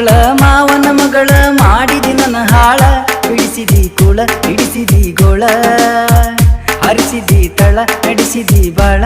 ಮಾವನ ಮಗಳ ಮಾಡಿದಿ ನನ್ನ ಹಾಳ. ಇಡಿಸಿದಿ ಕುಳ ಇಡಿಸಿದಿ ಗೋಳ. ಹರಿಸಿದಿ ತಳ ನಡೆಸಿದಿ ಬಾಳ.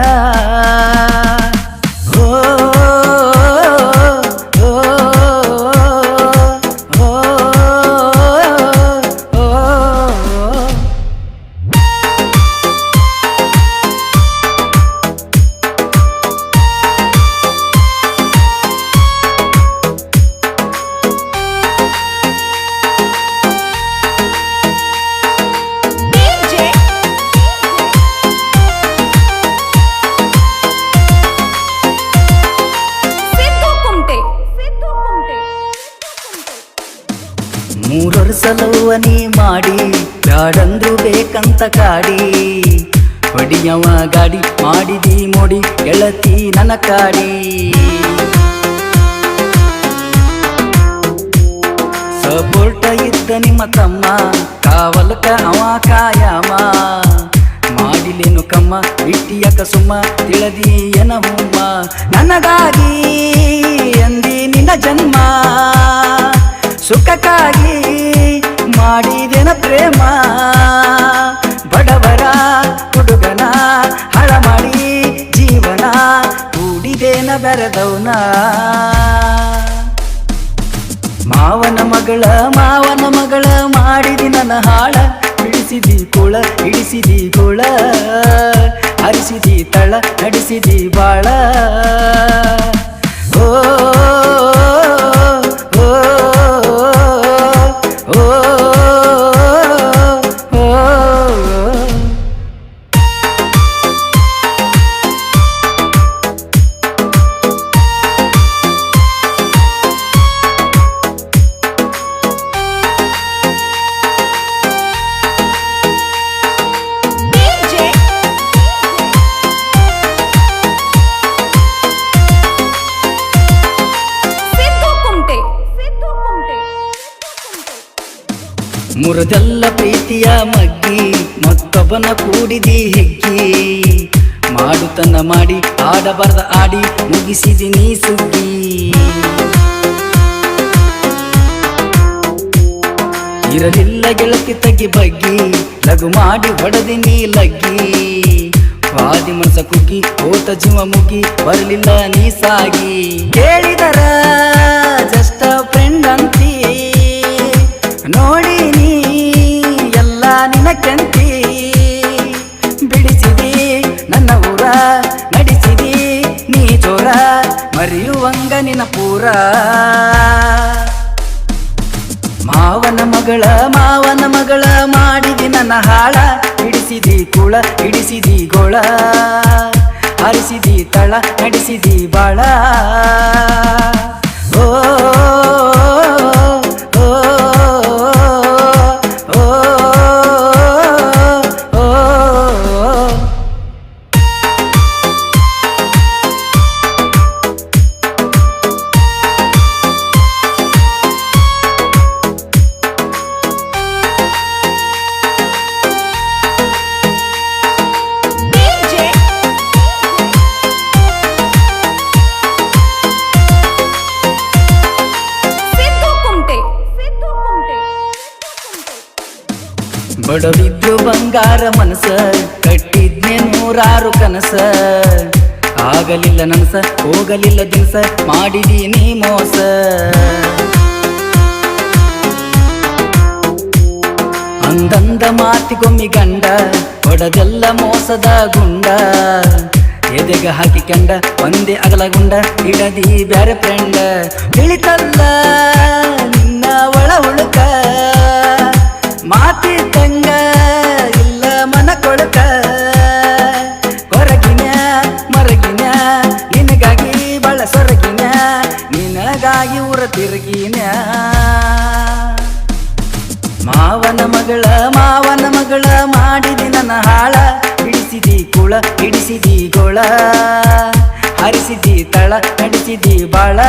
ಮೂರೊರು ಸಲವ ನೀ ಮಾಡಿ ಬ್ಯಾಡಂದ್ರು ಬೇಕಂತ ಕಾಡಿ. ಹೊಡಿಯವ ಗಾಡಿ ಮಾಡಿದಿ ಮೋಡಿ ಗೆಳತಿ ನನ ಕಾಡಿ. ಸಪೋರ್ಟ ಇದ್ದ ನಿಮ್ಮ ತಮ್ಮ, ಕಾವಲಕ ಅವ ಕಾಯಮ. ಮಾಡಿಲೇನು ಕಮ್ಮ, ಇಟ್ಟಿಯಕ ಸುಮ್ಮ, ತಿಳದಿ ಎನ ಹುಮ್ಮ ನನಗಾಗಿ ಅಂದಿ ಪ್ರೇಮ. ಬಡವರ ಹುಡುಗನ ಹಳ ಮಾಡಿ ಜೀವನ ಕೂಡಿದೇನ ಬೆರೆದವನ. ಮಾವನ ಮಗಳ ಮಾವನ ಮಗಳ ಮಾಡಿದಿ ನನ್ನ ಹಾಳ. ಇಳಿಸಿದಿ ಕುಳ ಹಿಡಿಸಿದಿ ಗುಳ ಹರಿಸಿದಿ ತಳ ನಡೆಸಿದಿ ಬಾಳ. ಓ, ಮುರದಲ್ಲ ಪ್ರೀತಿಯ ಮಗ್ಗಿ, ಮತ್ತೊಬ್ಬನ ಕೂಡಿದಿ ಹೆಗ್ಗಿ. ಮಾಡುತನ ಮಾಡಿ, ಆಡಬಾರ್ದ ಆಡಿ, ಮುಗಿಸಿದಿ ನೀ ಸುಗ್ಗಿ. ಇರಲಿಲ್ಲ ಗೆಳತಿ ತಗ್ಗಿ ಬಗ್ಗಿ, ಲಘು ಮಾಡಿ ಹೊಡೆದಿ ನೀ ಲಗ್ಗಿ. ವಾದಿ ಮನಸ ಕುಗ್ಗಿ, ಹೋತ ಜೀವ ಮುಗಿ ಬರಲಿಲ್ಲ ನೀ ಸಾಗಿ. ಕೇಳಿದರ ಮರೆಯುವಂಗ ನಿನ್ನ ಪೂರ. ಮಾವನ ಮಗಳ ಮಾವನ ಮಗಳ ಮಾಡಿದಿ ನನ್ನ ಹಾಳ. ಹಿಡಿಸಿದಿ ಕುಳ ಹಿಡಿಸಿದಿ ಗೊಳ. ಹರಿಸಿದಿ ತಳ ನಡೆಸಿದಿ ಬಾಳ. ಓ, ಬಡವಿದ್ದು ಬಂಗಾರ ಮನಸ ಕಟ್ಟಿದ್ನೆ ನೂರಾರು ಕನಸ. ಆಗಲಿಲ್ಲ ನನಸ, ಹೋಗಲಿಲ್ಲ ದಿನಸ ಮಾಡಿದೀನಿ ಮೋಸ. ಅಂದಂದ ಮಾತಿಗೊಮ್ಮಿ ಗಂಡ ಹೊಡೆದೆಲ್ಲ ಮೋಸದ ಗುಂಡ. ಎದೆಗ ಹಾಕಿಕೊಂಡ ಒಂದೇ ಅಗಲಗುಂಡ, ಇಡದಿ ಬ್ಯಾರೆ ಫ್ರೆಂಡ. ತಿಳಿತಲ್ಲ ಮಾಡಿದಿ ನನ್ನ ಹಾಳ. ಹಿಡಿಸಿದಿ ಕುಳ ಹಿಡಿಸಿದಿ ಗೋಳ. ಹರಿಸಿದಿ ತಳ ನಡಿಸಿದಿ ಬಾಳ.